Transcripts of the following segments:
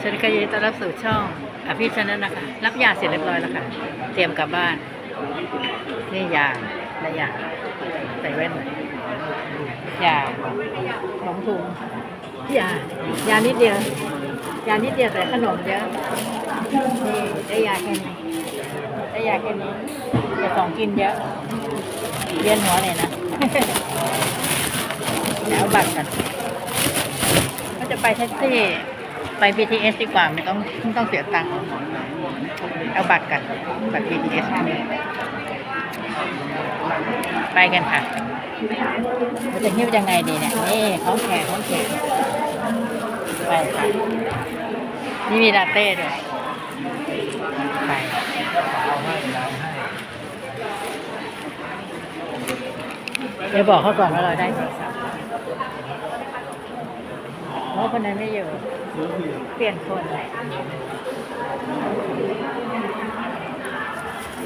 สวัสดีค่ะยินดีต้อนรับสู่ช่องอภิชนะนะคะ รับยาเสร็จเรียบร้อยแล้วค่ะ เตรียมกลับบ้าน นี่ยาและยาใส่แว่นหน่อยยาสองถุงยายานิดเดียวยานิดเดียวแต่ขนมเยอะนี่ได้ยาแค่นี้ได้ยาแค่นี้แต่ของกินเยอะเวียนหัวเลยนะเดี๋ยวบัตรกันก็จะไปแท็กซี่ ไป BTS ดีกว่าไม่ต้องไม่ต้องเสียตังค์เอาบัตรกันบัตร BTS ไปกันค่ะเราจะหิ้วยังไงดีเนี่ยนี่ของแขกของแขกไปค่ะนี่มีลาเต้ด้วยไปเดี๋ยวบอกเขาก่อนว่าเราได้โทรศัพท์เพราะคนนั้นไม่อยู่ เปลี่ยนคนแหละ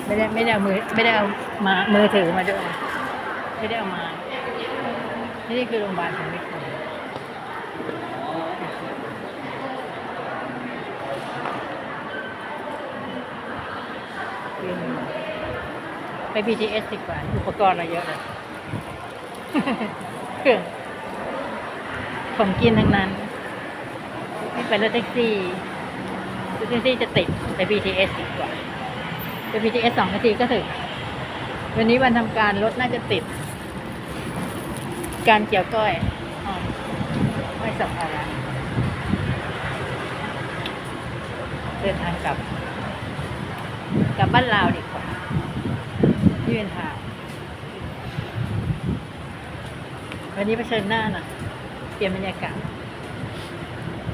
ไม่ได้ไม่ได้เอามือไม่ได้เอามามือถือมาด้วยไม่ได้เอามา นี่คือโรงพยาบาลของมิตรผลไป BTS ดีกว่า อุปกรณ์เราเยอะเลยเครื่องของกินทั้งนั้น ไปรถแท็กซี่รถแท็กซี่จะติดไป BTS ดีกว่าไป BTS สองนาทีก็ถึง วันนี้วันทำการรถน่าจะติด การเกี่ยวก้อยอ๋อไม่สัมภาระเดินทางกลับ กลับบ้านลาวดีกว่าที่เป็นทางวันนี้เผชิญหน้าหน่อยเปลี่ยนบรรยากาศ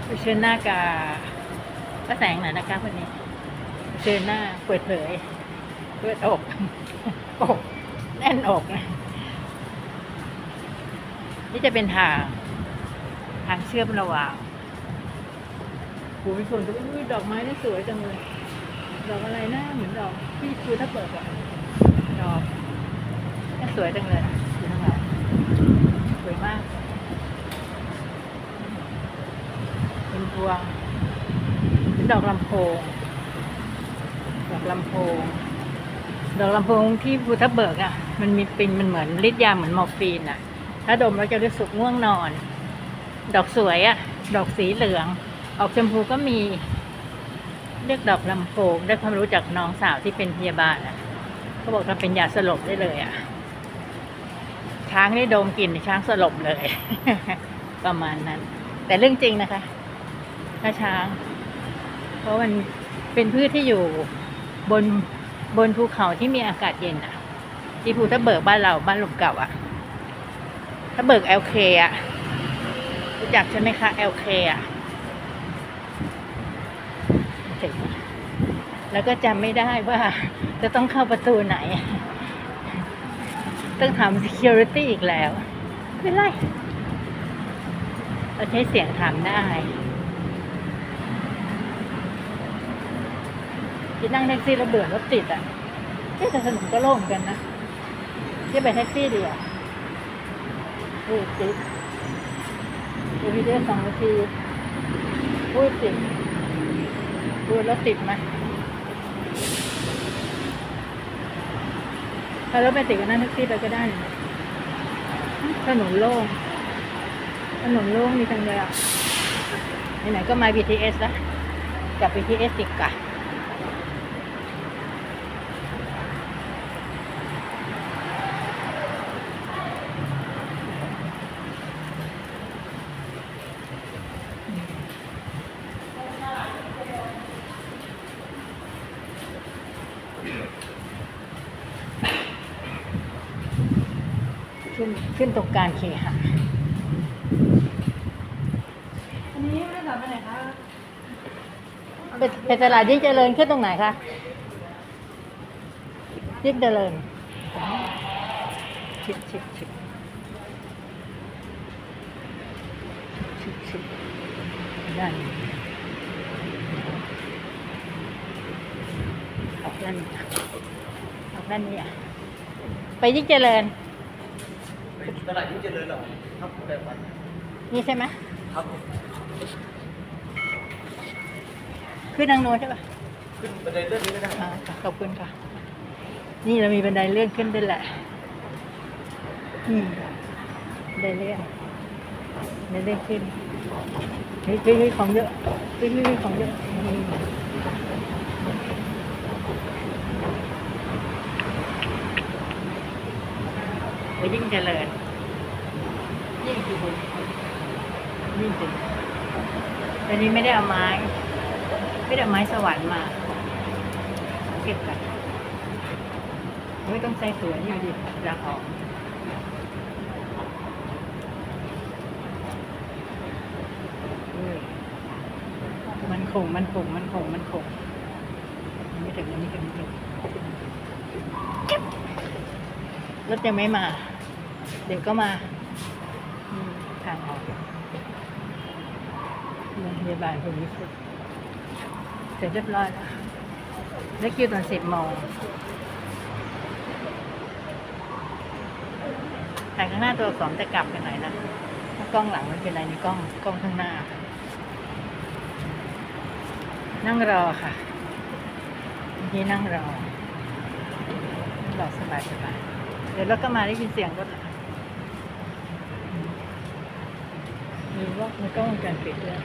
เผชิญหน้ากับป้าแสงหน่อยนะคะวันนี้เผชิญหน้าเปิดเผยเปิดอกอกแน่นอกนะนี่จะเป็นทาง ทางเชื่อมระหว่างภูมิพลก็อุ้ยดอกไม้นี่สวยจังเลย ดอกอะไรนะเหมือนดอกที่ภูถ้าเปิดอะดอกนี่สวยจังเลยสวยมาก เป็น พวง ดอกลำโพง ดอกลำโพง ดอกลำโพงที่ภูทับเบิกอะ มันมีปินมันเหมือนฤทธิ์ยาเหมือนมอร์ฟีนอะ ถ้าดมแล้วจะรู้สึกง่วงนอน ดอกสวยอะ ดอกสีเหลือง ออกชมพูก็มี เรียกดอกลำโพง ได้ความรู้จากน้องสาวที่เป็นพยาบาลอะเขาบอกว่าเป็นยาสลบได้เลยอะ ช้างนี่ดมกลิ่นช้างสลบเลย ประมาณนั้น แต่เรื่องจริงนะคะ ถ้าช้าง เพราะมันเป็นพืชที่อยู่บนบนภูเขาที่มีอากาศเย็นอะ ที่ภูทับเบิกบ้านเราบ้านหลุมเก่าอะถ้าเบิกเอลเคอะรู้จักใช่ไหมคะเอลเคอะแล้วก็จำไม่ได้ว่าจะต้องเข้าประตูไหน ต้องถาม security อีกแล้ว ไม่ไรเราใช้เสียงถามได้ ที่นั่งแท็กซี่แล้วเบื่อรถติดอะเอ๊ะแต่ถนนก็โล่งกันนะที่ไปแท็กซี่ดีอะเออติดเดี๋ยวพี่ได้สองนาทีพูดติดพูดแล้วติดไหมถ้ารถไม่ติดก็นั่งแท็กซี่ไปก็ได้ ถนนโล่ง ถนนโล่งมีทางเลยอะไหนๆก็มา BTS แล้วกับ BTS อีกกะขึ้นขึ้ นตรงกลารเคหะอันนี้ไม่ได้กลับไปไหนคะไปไปตลาดยิ่งเจริญขึ้นตรงไหนคะยิ่งเจริญชิดชิดชิดชิดชิดด้านนี้ออกด้านนี้ออกด้านนี้อะไปยิ่งเจริญ ตลาดยิ่งเจริญเหรอครับแบบว่านี่ใช่ไหมครับผมขึ้นทางโน้นใช่ปะขึ้นบันไดเลื่อนนี้ก็ได้อ่าค่ะขอบคุณค่ะ นี่เรามีบันไดเลื่อนขึ้นด้วยแหละ อืมบันไดเลื่อนบันไดเลื่อนขึ้นเฮ้ยเฮ้ยเฮ้ยของเยอะเฮ้ยเฮ้ยเฮ้ยของเยอะนี่โอ้ยยิ่งเจริญ ยิ่คือบุญยิ่งบุญแต่นี้ไม่ได้เอาไม้ ไม่ได้เอาไม้สวรรค์มาเก็บกันไม่ต้องใส่ตัวนี่ดิลาออกเออมันคงมันคงมันคงมันคงยังไม่ถึงยังไม่ถึงยังไม่ถึงรถยังไม่มา เดี๋ยวก็มาอืมทางออกโรงพ ยาบาลภูมิพลเสร็จเรียบร้อยแล้ว ได้คิวตอนสิบโมงถ่ายข้างหน้าตัวสอักษรจะกลับไปไหนนะถ้ากล้องหลังไม่เป็นไรนี่กล้องกล้องข้างหน้า นั่งรอค่ะนี่นั่งรอรอสบายสบายเดี๋ยวรถก็มาได้ยินเสียงรถแล้วมีว่ามีกล้องวงจรปิดด้วย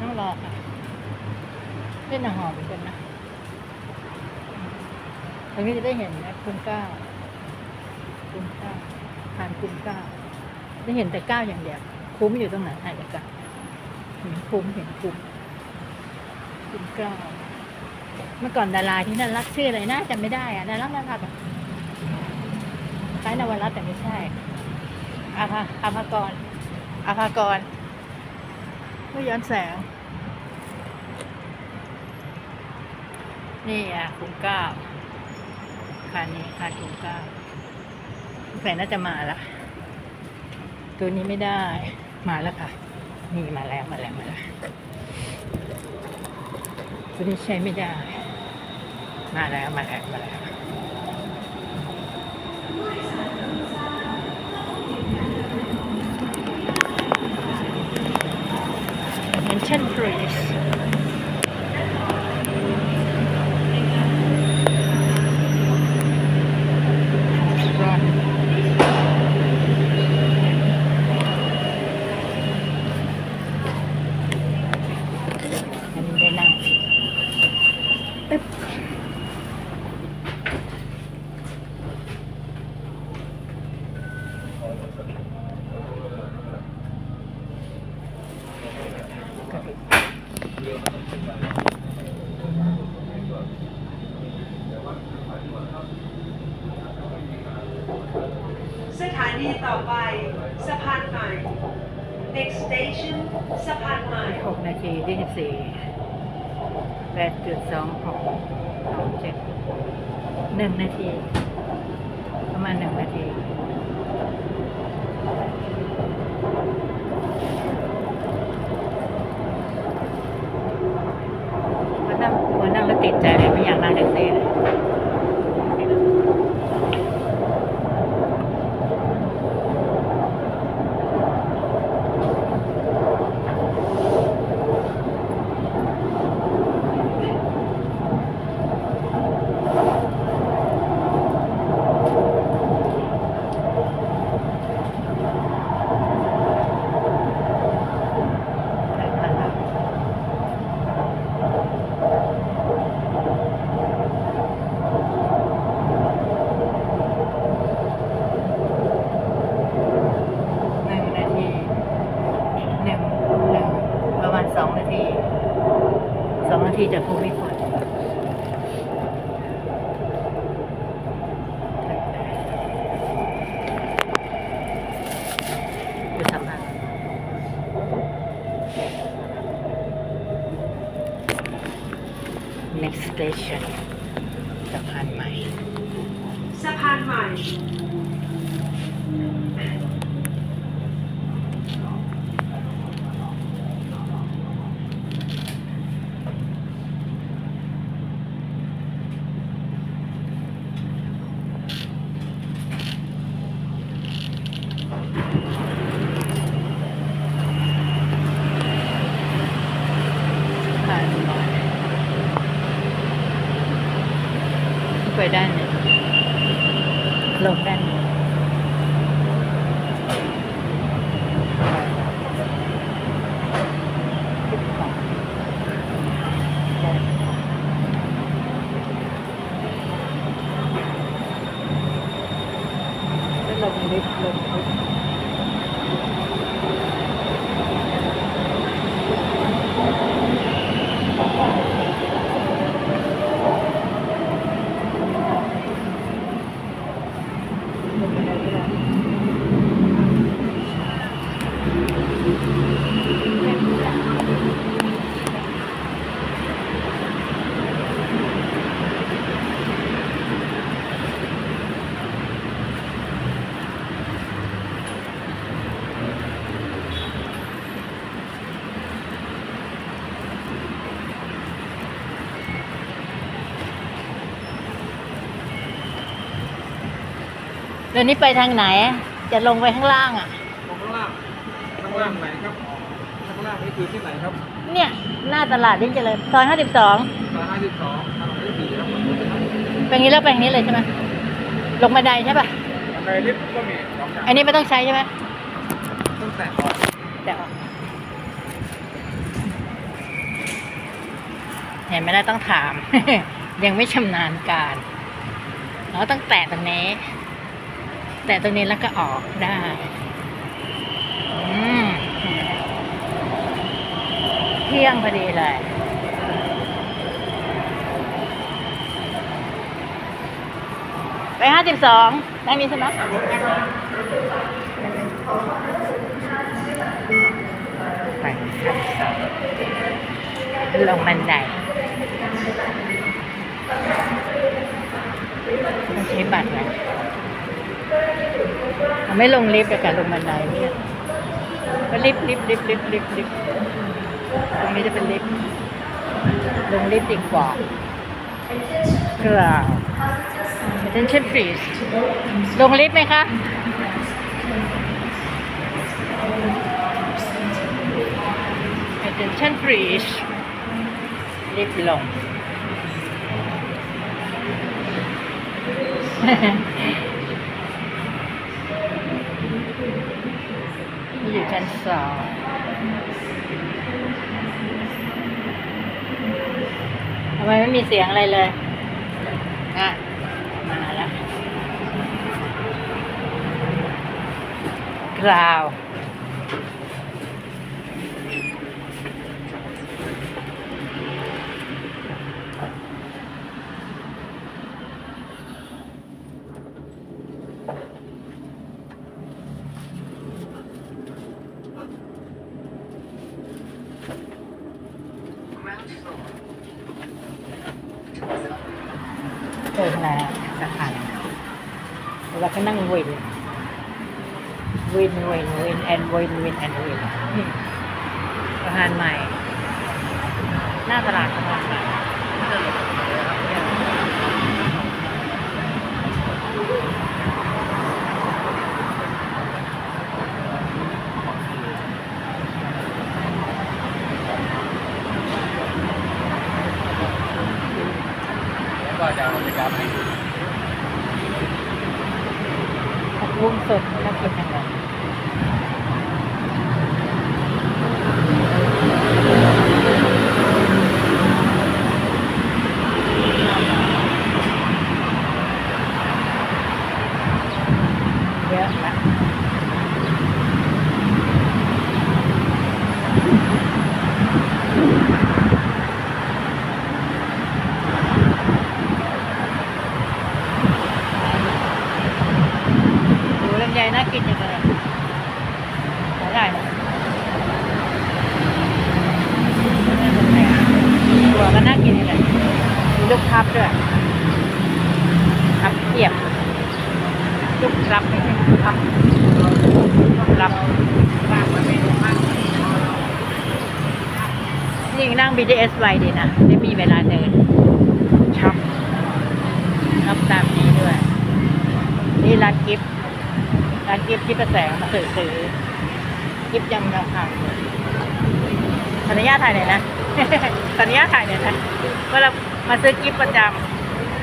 ต้องรอค่ะเล่นอาหอมเหมือนกันนะ ตรงนี้จะได้เห็นนะคุณเก้าคุณเก้าผ่านคุณเก้าได้เห็นแต่เก้าอย่างเดียวคุ้มอยู่ตรงไหนถ่ายเดียวกันเห็นคุ้มเห็นคุ้มคุณเก้าเมื่อก่อนดาราที่นั่นรักชื่ออะไรนะจำไม่ได้อะดาราดาราแบบคล้ายนวรัตแต่ไม่ใช่อาภาอาภากรอาภากรไม่ย้อนแสง นี่อะคุ้มเก้า คันนี้คันคุ้มเก้าแฟนน่าจะมาละ ตัวนี้ไม่ได้ มาแล้วค่ะ นี่มาแล้วมาแล้วมาแล้ว ตัวนี้ใช้ไม่ได้ มาแล้วมาแล้วมาแล้ว Attention please. Run. อันนี้ได้นั่งตึ๊บกระดูก สถานีต่อไปสะพานใหม่ next station สะพานใหม่ หกนาทียี่สิบสี่แปดจุดส องหกสองเจ็ดหนึ่งนาที ประมาณหนึ่งนาทีพอนั่งพอนั่งแล้วติดใจเลยไม่อยากนั่งแท็กซี่เลย หนึ่งนาทีหนึ่งหนึ่งประมาณสองนาทีสองนาทีจากภูมิพลดูทำงาน next station สะพานใหม่ สะพานใหม่ ไป ด้านนี้ลงด้านนี้แล้วลงลิฟต์ลงลิฟต์ลงไปได้ก็ได้เดี๋ยวนี้ไปทางไหน จะลงไปข้างล่างอะลงข้างล่างข้างล่างไหนครับข้างล่างนี่คือที่ไหนครับ เนี่ยหน้าตลาดนี่เจริญซอยห้าสิบสองซอยห้าสิบสองถนนที่สี่ครับไปงี้แล้วไปอย่างนี้เลยใช่ไหมลงบันไดใช่ป่ะบันไดลิฟต์ก็มีสองอย่างอันนี้ไม่ต้องใช้ใช่ไหมตั้งแต่ก่อนเดี๋ยวเห็นไหมล่ะต้องถาม ยังไม่ชำนาญการเราต้องแตะตรงนี้ แตะตรงนี้แล้วก็ออกได้เที่ยงพอดีเลยไปห้าสิบสองนั่งนี้ใช่ไหมไปลงบันไดต้องใช้บัตรไหม ไม่ลงลิฟต์แต่การลงบันไดเนี่ยก็ลิฟต์ลิฟต์ลิฟต์ลิฟต์ลิฟต์ลิฟต์ตรงนี้จะเป็นลิฟต์ลงลิฟต์ดีกว่ากล่าว attention please ลงลิฟต์ไหมคะ attention please ลิฟต์ลง อยู่ชั้นสองทำไมไม่มีเสียงอะไรเลยอะมาแล้วกราว เจอแล้วสะพาน แล้วก็นั่งวินวินวินวินแอนวินวินแอนวินสะพานใหม่ หน้าตลาดสะพานใหม่ ก็จะเอาไปกับให้ ผักบุ้งสดน่ากินจังเลยเยอะละดูลำไยน่ากินจังเลยขอได้ไหมตัว ก็น่ากินเลยมีลูกพับด้วยพับเทียบลูกรับไม่ใช่พับรับนี่นั่ง BTS ไวดีนะได้มีเวลาเดินช็อปช็อปตามนี้ด้วย นี่ร้านกิฟต์ร้านกิฟต์ที่ประแสงมาซื้อซื้อกิฟต์ยังยังทำอยู่ขออนุญาตถ่ายหน่อยนะ ขออนุญาตถ่ายหน่อยนะว่าเรามาซื้อกิฟต์ประจ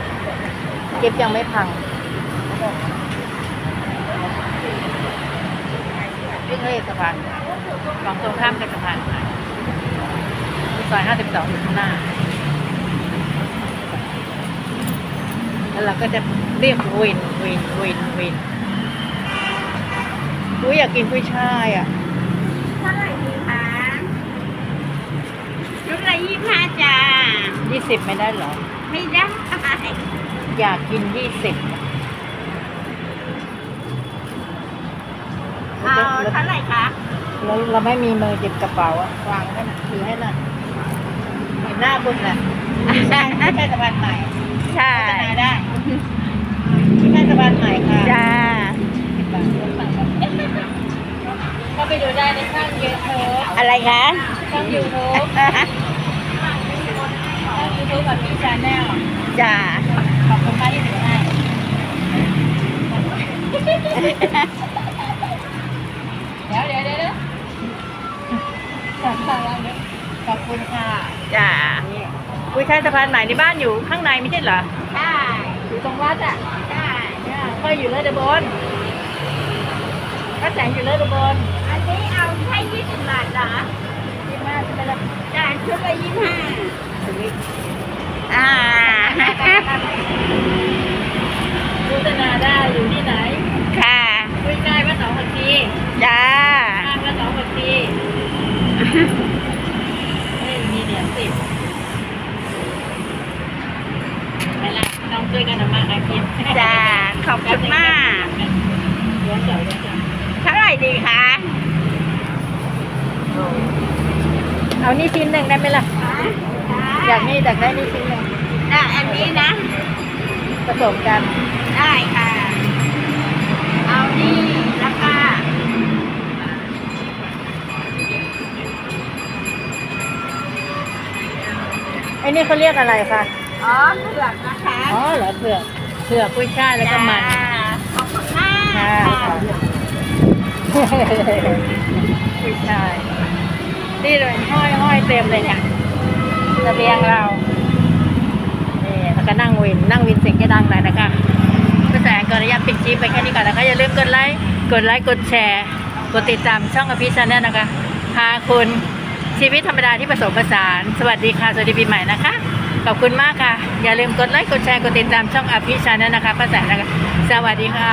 ำกิฟยังไม่พังวิ่งเล่สะพานฝั่งตรงข้ามกับสะพานซอยห้าสิบสองอยู่ข้างหน้า แล้วเราก็จะเรียกวินวินวินวินอุ้ยอยากกินกุ้ยช่ายอะ เท่าไหร่ดีคะชุด ละยี่ห้าจ้ายี่สิบไม่ได้เหรอ ไม่ได้อยากกินยี่สิบเอาเท่าไหร่คะเราเราไม่มีมือจิบกระเป๋าอะวางให้หน่อยถือให้หน่อยเห็นหน้าคุณแหละไม่ใช่ไม่ใช่สะพานใหม่ใช่พัฒนาได้ไม่ใช่สะพานใหม่ค่ะจ้าสิบบาทลดสั่งกันก็ไปดูได้ในช่องยูทูบอะไรคะช่องยูทูบ ช่องยูทูบแบบพี่ชาแนลจ้าขอบคุณมากที่ถือให้เดี๋ยวเดี๋ยวเดี๋ยวเดี๋ยวขอบคุณค่ะขอบคุณค่ะจ้านี่กุ้ยช่ายสะพานใหม่ในบ้านอยู่ข้างในไม่ใช่เหรอใช่อยู่ตรงวัดอะใช่เนี่ยค่อยอยู่เลิศบนก็แสงอยู่เลิศบนอันนี้เอาแค่ยี่สิบบาทเหรอยี่มากใช่ไหมล่ะจ้าชุดละยี่ห้าถึงนี้ อ่าโฆษณาได้อยู่ที่ไหนค่ะกุ้ยช่ายวัดหนองผักชีจ้าข้างวัดหนองผักชีไม่มีเหรียญสิบไปละน้องช่วยกันทำมาหากินจ้าขอบคุณมากเดี๋ยวเดี๋ยวเดี๋ยวเดี๋ยวเท่าไหร่ดีคะเอานี่ชิ้นหนึ่งได้ไหมล่ะ อยากนี่อยากได้นี่ชิ้นหนึ่งได้ อันนี้นะ ผสมกัน ได้ค่ะ เอานี่ราคาไอ้นี่เขาเรียกอะไรคะ อ๋อเผือกนะคะอ๋อเหรอเผือกเผือกกุ้ยช่ายแล้วก็มัน จ้าขอบคุณมากค่ะ ค่ะ กุ้ยช่ายนี่เลยห้อยห้อยเต็มเลยเนี่ยระเบียงเรานี่ แล้วก็นั่งวิน นั่งวินเสียงจะดังหน่อยนะคะก็แสงก่อนระยะปิดจีบไปแค่นี้ก่อนนะคะอย่าลืมกดไลค์กดไลค์กดแชร์ กดติดตามช่องอภิชาแนลนะคะพาคุณชีวิตธรรมดาที่ผสมผสาน สวัสดีค่ะ สวัสดีปีใหม่นะคะ ขอบคุณมากค่ะ อย่าลืมกดไลค์กดแชร์กดติดตามช่องอภิชาแนลนะคะป้าแสงนะคะสวัสดีค่ะ